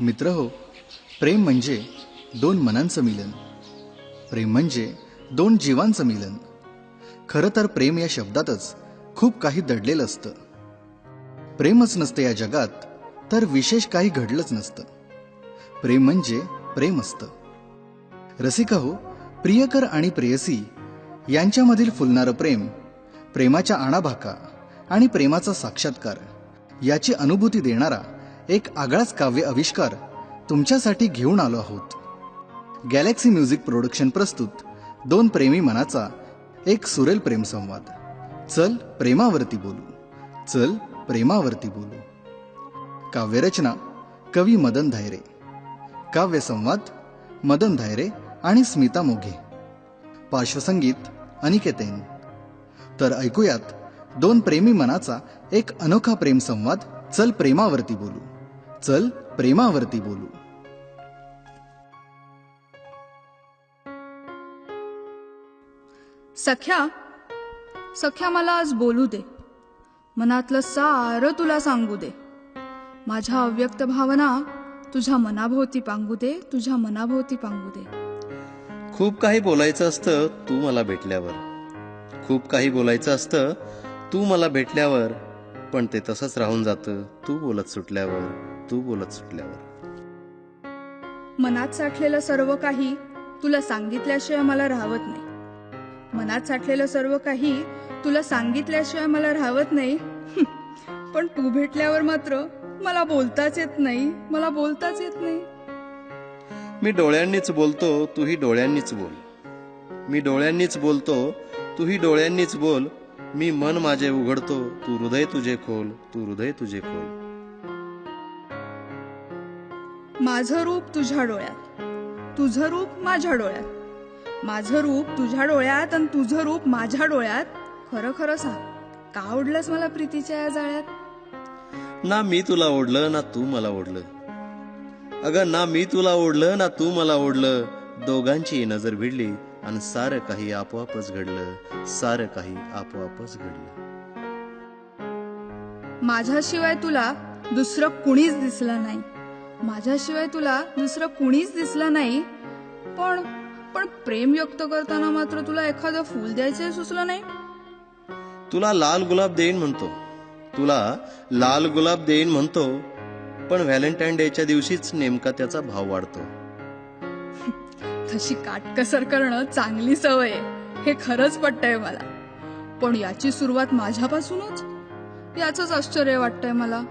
मित्र हो प्रेम म्हणजे दोन मनांचं मिलन. प्रेम म्हणजे दोन जीवांचं मिलन. खरं तर प्रेम या शब्दातच खूप काही दडलेलं असतं. प्रेमच नसतं या जगात तर विशेष काही घडलंच नसतं. प्रेम म्हणजे प्रेम असतं. रसिका हो प्रियकर आणि प्रेयसी यांच्यामधील फुलणारं प्रेम प्रेमाच्या आणाभाका आणि प्रेमाचा साक्षात्कार याची अनुभूती देणारा एक आगळाच काव्य आविष्कार तुमच्यासाठी घेऊन आलो आहोत. गॅलेक्सी म्युझिक प्रोडक्शन प्रस्तुत दोन प्रेमी मनाचा एक सुरेल प्रेमसंवाद चल प्रेमावरती बोलू. चल प्रेमावरती बोलू. काव्यरचना कवी मदन धायरे. काव्यसंवाद मदन धायरे आणि स्मिता मोघे. पार्श्वसंगीत अनिकेतेन तर ऐकूयात दोन प्रेमी मनाचा एक अनोखा प्रेमसंवाद चल प्रेमावरती बोलू. चल प्रेमावरती बोलू. सख्या सख्या मला आज बोलू दे. मनातलं सारं तुला सांगू दे. माझ्या अव्यक्त भावना तुझ्या मनाभोवती पांगू दे तुझ्या मनाभोवती पांगू दे. खूप काही बोलायचं असतं तू मला भेटल्यावर. खूप काही बोलायचं असतं तू मला भेटल्यावर पण ते तसंच राहून जातं तू बोलत सुटल्यावर. तू बोलत सुटल्यावर. मनात साठलेलं सर्व काही तुला सांगितल्याशिवाय मला राहवत नाही. मनात साठलेलं सर्व काही तुला सांगितल्याशिवाय मला राहवत नाही. पण तू भेटल्यावर मात्र मला बोलताच येत नाही मला बोलताच येत नाही. मी डोळ्यांनीच बोलतो तूही डोळ्यांनीच बोल. मी डोळ्यांनीच बोलतो तूही डोळ्यांनीच बोल. मी मन माझे उघडतो तू हृदय तुझे खोल तू हृदय तुझे खोल. माझं रूप तुझ्या डोळ्यात. तुझं रूप माझ्या डोळ्यात. माझं रूप तुझ्या डोळ्यात आणि तुझं रूप माझ्या डोळ्यात. खरं खरं सांग का ओढलंस मला प्रीतीच्या या जाळ्यात? ना मी तुला ओढलं ना तू मला ओढलं. अगं ना मी तुला ओढलं ना तू मला ओढलं. दोघांची नजर भिडली आणि सारं काही आपोआपच घडलं. सारं काही आपोआपच घडलं. माझ्याशिवाय तुला दुसरं कुणीच दिसलं नाही. माझ्याशिवाय तुला दुसरं कुणीच दिसलं नाही. पण पण प्रेम व्यक्त करताना मात्र तुला एखादं फूल द्यायचं सुचलं नाही? तुला लाल गुलाब देईन म्हणतो. तुला लाल गुलाब देईन म्हणतो पण व्हॅलेंटाईन डेच्या दिवशीच नेमका त्याचा भाव वाढतो. तशी काटकसर करणं चांगली सवय हे खरंच पटतंय मला. पण याची सुरुवात माझ्यापासूनच? याच आश्चर्य वाटतंय मला.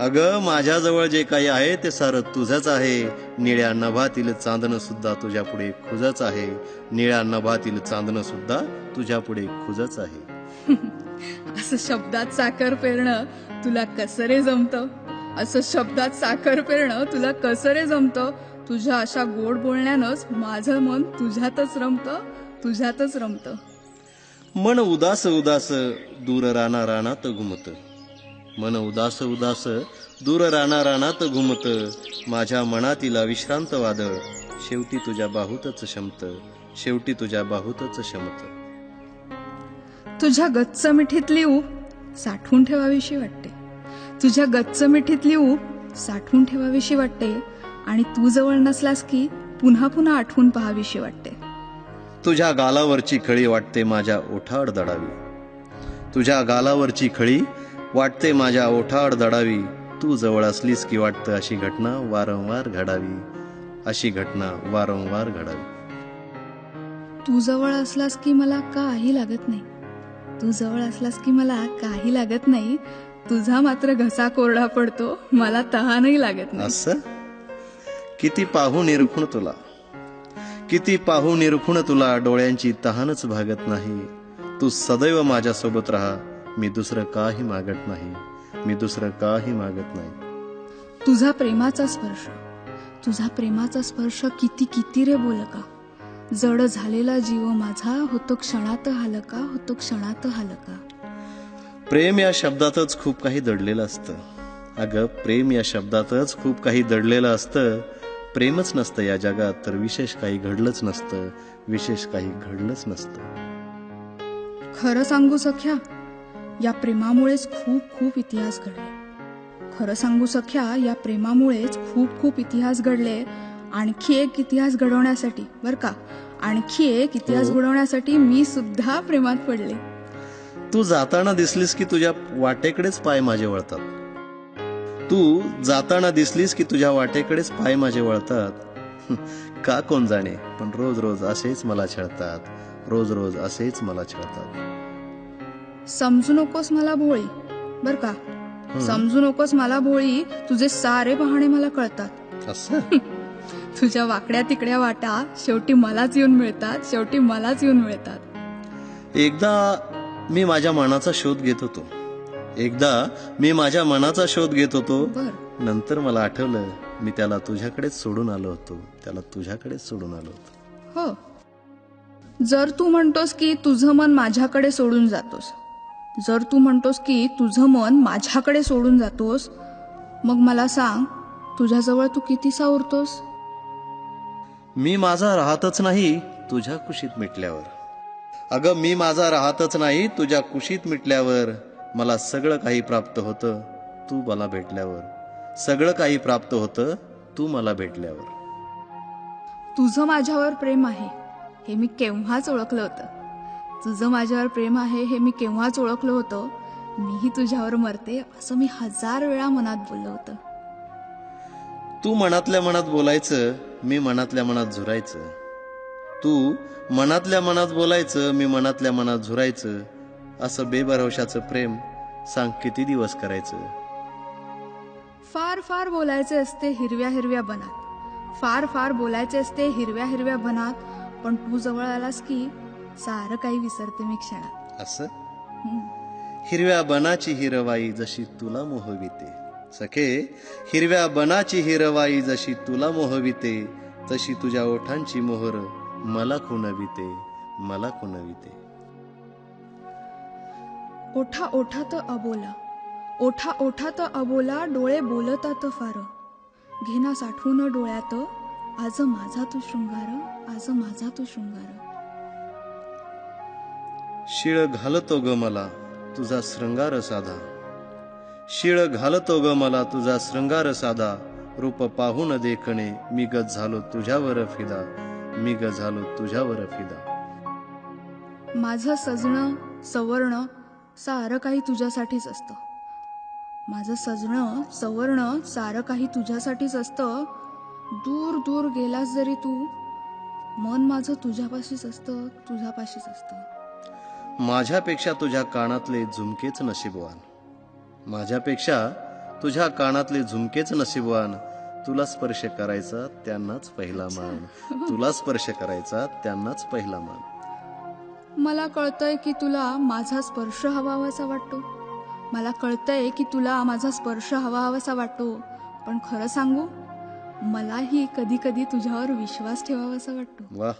अगं माझ्याजवळ जे काही आहे ते सारं तुझंच आहे. निळ्या नभातील चांदणं सुद्धा तुझ्या पुढे खुजच आहे. निळ्या नभातील चांदणं सुद्धा तुझ्या पुढे खुजच आहे. असं शब्दात साखर पेरणं तुला कसं रे जमतं? असं शब्दात साखर पेरणं तुला कसं रे जमतं? तुझ्या अशा गोड बोलण्यानंच माझं मन तुझ्यातच रमतं तुझ्यातच रमतं. मन उदास उदास दूर राना रानात घुमत. मन उदास उदास दूर राना रानात घुमत माझ्या मनातील विश्रांत वादळ. शेवटी तुझ्या बाहूतच शमत शेवटी तुझ्या बाहूतच शमत. तुझ्या गच्च मिठीतली ऊब साठवून ठेवावीशी वाटते. तुझ्या गच्च मिठीतली ऊब साठवून ठेवावीशी वाटते आणि तू जवळ नसलास की पुन्हा पुन्हा आठवून पहावीशी वाटते. तुझ्या गालावरची खळी वाटते माझ्या ओठाड दडावी. तुझ्या गालावरची खळी वाटते माझ्या ओठाड दडावी. तू जवळ असलीस की वाटतं अशी घटना वारंवार घडावी. अशी घटना वारंवार घडावी. तू जवळ असलास की मला काही लागत नाही. तू जवळ असलास की मला काही लागत नाही. तुझा मात्र घसा कोरडा पडतो. मला तहानही लागत नाही. असं? किती पाहू निरखून तुला. किती पाहू निरखून तुला डोळ्यांची तहानच भागत नाही. तू सदैव माझ्या सोबत राहा. मी दुसरं काही मागत नाही. मी दुसरं काही मागत नाही. तुझा प्रेमाचा स्पर्श. तुझा प्रेमाचा स्पर्श किती किती रे बोलका जड झालेला जीव माझा होतो क्षणात हालका होतो क्षणात हालका. प्रेम या शब्दातच खूप काही दडलेलं असतं. अगं प्रेम या शब्दातच खूप काही दडलेलं असतं. प्रेमच नसतं या जगात तर विशेष काही घडलंच नसतं. विशेष काही घडलंच नसतं. खरं सांगू सख्या या प्रेमामुळेच खूप खूप इतिहास घडले. खरं सांगू सख्या या प्रेमामुळेच खूप खूप इतिहास घडले. आणखी एक इतिहास घडवण्यासाठी बर का? आणखी एक इतिहास हो. घडवण्यासाठी मी सुद्धा प्रेमात पडले. तू जाताना दिसलीस की तुझ्या वाटेकडेच पाय माझे वळतात? तू जाताना दिसलीस की तुझ्या वाटेकडेच पाय माझे वळतात? का कोण जाणे? पण रोज रोज असेच मला छळतात. रोज रोज असेच मला छळतात. समजू नकोस मला भोळी. बर का? समजू नकोस मला भोळी तुझे सारे बहाणे मला कळतात. तुझ्या वाकड्या तिकड्या वाटा शेवटी मलाच येऊन मिळतात शेवटी मलाच येऊन मिळतात. एकदा मी माझ्या मनाचा शोध घेत होतो. एकदा मी माझ्या मनाचा शोध घेत होतो. नंतर मला आठवलं मी त्याला तुझ्याकडेच सोडून आलो होतो. त्याला तुझ्याकडेच सोडून आलो होतो. हो. जर तू म्हणतोस की तुझं मन माझ्याकडे सोडून जातोस जर तू म्हणतोस की तुझं मन माझ्याकडे सोडून जातोस मग मला सांग तुझ्याजवळ तू किती सावरतोस? मी माझा राहतच नाही तुझ्या कुशीत मिटल्यावर. अगं मी माझा राहतच नाही तुझ्या कुशीत मिटल्यावर. मला सगळं काही प्राप्त होतं तू मला भेटल्यावर. सगळं काही प्राप्त होतं तू मला भेटल्यावर. तुझं माझ्यावर प्रेम आहे हे मी केव्हाच ओळखलं होतं. तुझं माझ्यावर प्रेम आहे हे मी केव्हाच ओळखलं होतं? मीही तुझ्यावर मरते असं मी हजार वेळा मनात बोललं होतं. तू मनातल्या मनात बोलायचं मी मनातल्या मनात झुरायचं. तू मनातल्या मनात बोलायचं मी मनातल्या मनात झुरायचं. असं बेभरवशाचं प्रेम सांग किती दिवस करायचं? फार फार बोलायचे असते हिरव्या हिरव्या बनात. फार फार बोलायचे असते हिरव्या हिरव्या बनात. पण तू जवळ आलास की सारं काही विसरते मी क्षणात. असं? हिरव्या बनाची हिरवाई जशी तुला मोहविते. सखे हिरव्या बनाची हिरवाई जशी तुला मोहविते तशी तुझ्या ओठांची मोहर मला खुणविते मला खुणविते. ओठा ओठात अबोला ओठा ओठात अबोला डोळे बोलतात फार. घेना साठवून डोळ्यात आज माझा तू शृंगार आज माझा तू शृंगार. शिळ घालतो ग मला तुझा श्रंगार साधा. शिळ घालतो ग मला तुझा श्रंगार साधा. रूप पाहून देखणे मी गज झालो तुझ्यावर फिदा. मी ग झालो तुझ्यावर फिदा. माझं सजणं सवर्ण सारं काही तुझ्यासाठीच असतं. माझं सजणं सवर्ण सारं काही तुझ्यासाठीच असतं. दूर दूर गेलास जरी तू मन माझं तुझ्यापाशीच असतं तुझ्यापाशीच असतं. माझ्यापेक्षा तुझ्या कानातले झुमकेच नशीबवान. माझ्यापेक्षा तुझ्या कानातले झुमकेच नशीबवान. तुला स्पर्श करायचा त्यांनाच पहिला मान. तुला स्पर्श करायचा त्यांनाच पहिला मान. मला कळतंय की तुला माझा स्पर्श हवा हवासा वाटतो. मला कळतंय की तुला माझा स्पर्श हवा हवासा वाटतो. पण खरं सांगू मलाही कधी कधी तुझ्यावर विश्वास ठेवावासा वाटतो. वा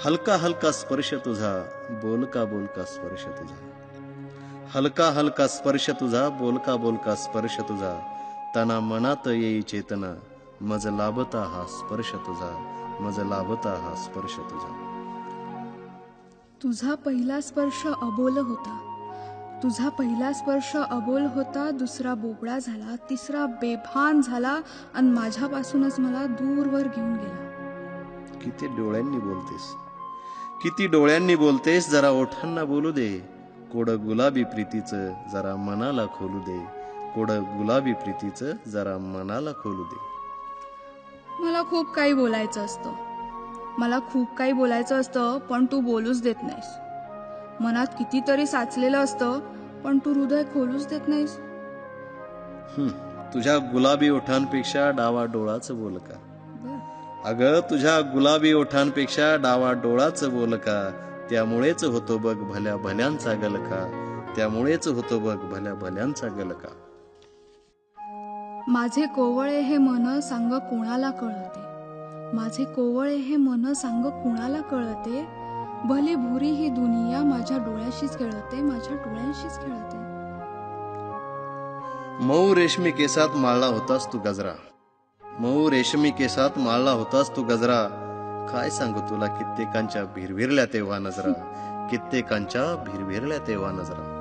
हलका हलका स्पर्श तुझा बोलका बोलका स्पर्श तुझा. हलका हलका स्पर्श तुझा बोलका बोलका स्पर्श तुझा. त्यांना मनात येई चेतना मज लाभता हा स्पर्श तुझा मज लाभता हा स्पर्श तुझा. तुझा पहिला स्पर्श अबोल होता. तुझा पहिला स्पर्श अबोल होता दुसरा बोबडा झाला तिसरा बेभान झाला आणि माझ्यापासूनच मला दूरवर घेऊन गेला. किती डोळ्यांनी बोलतेस? किती डोळ्यांनी बोलतेस? जरा ओठांना बोलू दे. कोड गुलाबी प्रीतीचं जरा मनाला खोलू दे. कोड गुलाबी प्रीतीचं जरा मनाला खोलू दे. मला खूप काही बोलायचं असतं. मला खूप काही बोलायचं असतं पण तू बोलूच देत नाहीस. मनात कितीतरी साचलेलं असतं पण तू हृदय खोलूच देत नाहीस. तुझ्या गुलाबी ओठांपेक्षा डावा डोळाच बोल का? अगं तुझ्या गुलाबी ओठांपेक्षा डावा डोळाच बोल का त्यामुळेच होतो बघ भल्या भल्यांचा गलका त्यामुळेच होतो बघ भल्या भल्यांचा गलका. माझे कोवळे हे मन सांग कोणाला कळते? माझे कोवळे हे मन सांग कुणाला कळते? भली भुरी ही दुनिया माझ्या डोळ्याशीच खेळते माझ्या डोळ्यांशीच खेळते. मऊ रेशमी केसात माळला होतास तू गजरा. मऊ रेशमी केसात माळला होतास तू गजरा. काय सांगू तुला कित्येकांच्या भिरभिरल्या तेव्हा नजरा. कित्येकांच्या भिरभिरल्या तेव्हा नजरा.